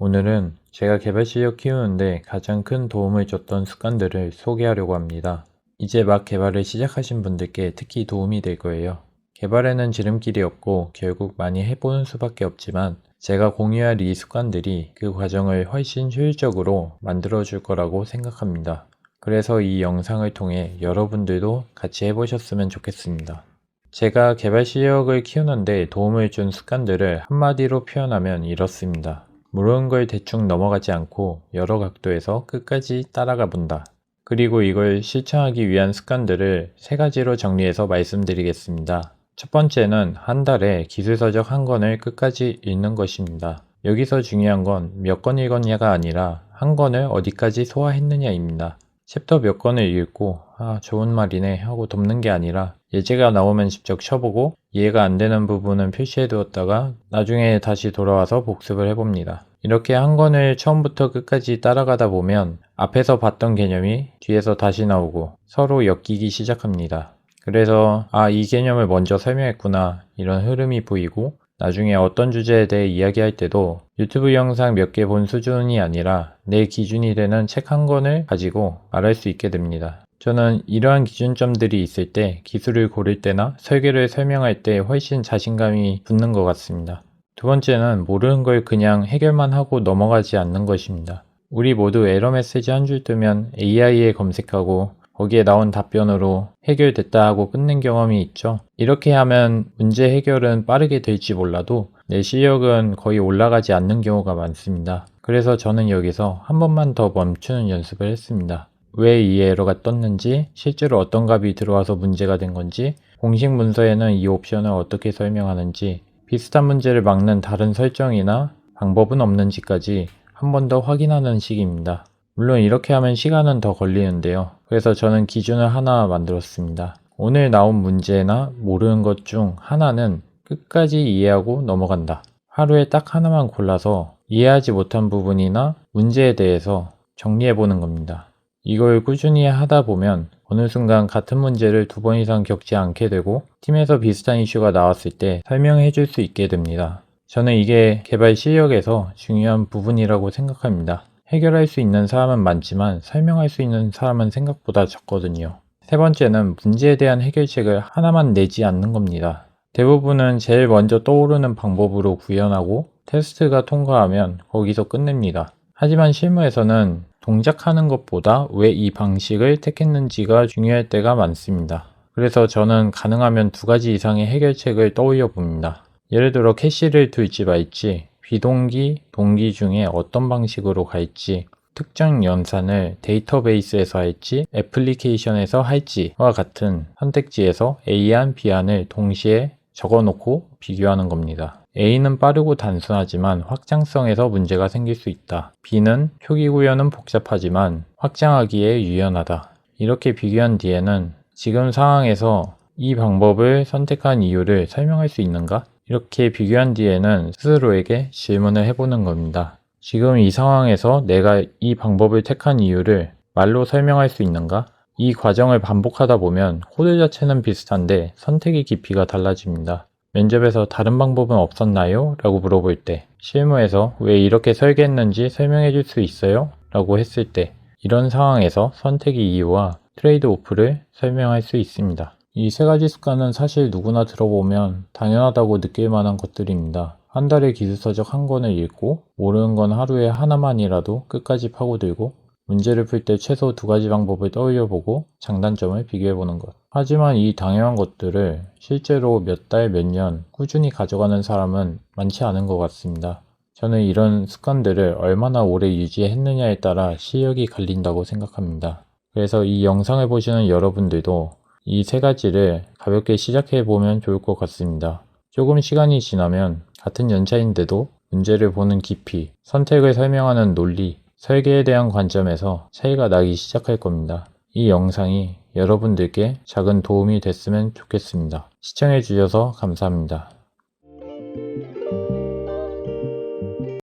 오늘은 제가 개발 실력 키우는데 가장 큰 도움을 줬던 습관들을 소개하려고 합니다. 이제 막 개발을 시작하신 분들께 특히 도움이 될 거예요. 개발에는 지름길이 없고 결국 많이 해보는 수밖에 없지만 제가 공유할 이 습관들이 그 과정을 훨씬 효율적으로 만들어 줄 거라고 생각합니다. 그래서 이 영상을 통해 여러분들도 같이 해보셨으면 좋겠습니다. 제가 개발 실력을 키우는데 도움을 준 습관들을 한마디로 표현하면 이렇습니다. 모르는 걸 대충 넘어가지 않고 여러 각도에서 끝까지 따라가 본다. 그리고 이걸 실천하기 위한 습관들을 세 가지로 정리해서 말씀드리겠습니다. 첫 번째는 한 달에 기술서적 한 권을 끝까지 읽는 것입니다. 여기서 중요한 건 몇 권 읽었냐가 아니라 한 권을 어디까지 소화했느냐입니다. 챕터 몇 권을 읽고 아 좋은 말이네 하고 덮는 게 아니라 예제가 나오면 직접 쳐보고 이해가 안 되는 부분은 표시해 두었다가 나중에 다시 돌아와서 복습을 해봅니다. 이렇게 한 권을 처음부터 끝까지 따라가다 보면 앞에서 봤던 개념이 뒤에서 다시 나오고 서로 엮이기 시작합니다. 그래서 아 이 개념을 먼저 설명했구나 이런 흐름이 보이고 나중에 어떤 주제에 대해 이야기할 때도 유튜브 영상 몇 개 본 수준이 아니라 내 기준이 되는 책 한 권을 가지고 말할 수 있게 됩니다. 저는 이러한 기준점들이 있을 때 기술을 고를 때나 설계를 설명할 때 훨씬 자신감이 붙는 것 같습니다. 두 번째는 모르는 걸 그냥 해결만 하고 넘어가지 않는 것입니다. 우리 모두 에러 메시지 한 줄 뜨면 AI에 검색하고 거기에 나온 답변으로 해결됐다 하고 끝낸 경험이 있죠. 이렇게 하면 문제 해결은 빠르게 될지 몰라도 내 실력은 거의 올라가지 않는 경우가 많습니다. 그래서 저는 여기서 한 번만 더 멈추는 연습을 했습니다. 왜 이 에러가 떴는지, 실제로 어떤 값이 들어와서 문제가 된 건지, 공식 문서에는 이 옵션을 어떻게 설명하는지, 비슷한 문제를 막는 다른 설정이나 방법은 없는지까지 한 번 더 확인하는 식입니다. 물론 이렇게 하면 시간은 더 걸리는데요. 그래서 저는 기준을 하나 만들었습니다. 오늘 나온 문제나 모르는 것 중 하나는 끝까지 이해하고 넘어간다. 하루에 딱 하나만 골라서 이해하지 못한 부분이나 문제에 대해서 정리해 보는 겁니다. 이걸 꾸준히 하다 보면 어느 순간 같은 문제를 두 번 이상 겪지 않게 되고 팀에서 비슷한 이슈가 나왔을 때 설명해 줄 수 있게 됩니다. 저는 이게 개발 실력에서 중요한 부분이라고 생각합니다. 해결할 수 있는 사람은 많지만 설명할 수 있는 사람은 생각보다 적거든요. 세 번째는 문제에 대한 해결책을 하나만 내지 않는 겁니다. 대부분은 제일 먼저 떠오르는 방법으로 구현하고 테스트가 통과하면 거기서 끝냅니다. 하지만 실무에서는 동작하는 것보다 왜 이 방식을 택했는지가 중요할 때가 많습니다. 그래서 저는 가능하면 두 가지 이상의 해결책을 떠올려 봅니다. 예를 들어 캐시를 둘지 말지, 비동기, 동기 중에 어떤 방식으로 갈지, 특정 연산을 데이터베이스에서 할지, 애플리케이션에서 할지와 같은 선택지에서 A안, B안을 동시에 적어놓고 비교하는 겁니다. A는 빠르고 단순하지만 확장성에서 문제가 생길 수 있다. B는 표기 구현은 복잡하지만 확장하기에 유연하다. 이렇게 비교한 뒤에는 지금 상황에서 이 방법을 선택한 이유를 설명할 수 있는가? 이렇게 비교한 뒤에는 스스로에게 질문을 해보는 겁니다. 지금 이 상황에서 내가 이 방법을 택한 이유를 말로 설명할 수 있는가? 이 과정을 반복하다 보면 코드 자체는 비슷한데 선택의 깊이가 달라집니다. 면접에서 다른 방법은 없었나요? 라고 물어볼 때, 실무에서 왜 이렇게 설계했는지 설명해 줄 수 있어요? 라고 했을 때, 이런 상황에서 선택의 이유와 트레이드 오프를 설명할 수 있습니다. 이 세 가지 습관은 사실 누구나 들어보면 당연하다고 느낄 만한 것들입니다. 한 달에 기술서적 한 권을 읽고, 모르는 건 하루에 하나만이라도 끝까지 파고들고, 문제를 풀 때 최소 두 가지 방법을 떠올려 보고 장단점을 비교해 보는 것. 하지만 이 당연한 것들을 실제로 몇 달, 몇 년 꾸준히 가져가는 사람은 많지 않은 것 같습니다. 저는 이런 습관들을 얼마나 오래 유지했느냐에 따라 실력이 갈린다고 생각합니다. 그래서 이 영상을 보시는 여러분들도 이 세 가지를 가볍게 시작해 보면 좋을 것 같습니다. 조금 시간이 지나면 같은 연차인데도 문제를 보는 깊이, 선택을 설명하는 논리, 설계에 대한 관점에서 차이가 나기 시작할 겁니다. 이 영상이 여러분들께 작은 도움이 됐으면 좋겠습니다. 시청해 주셔서 감사합니다.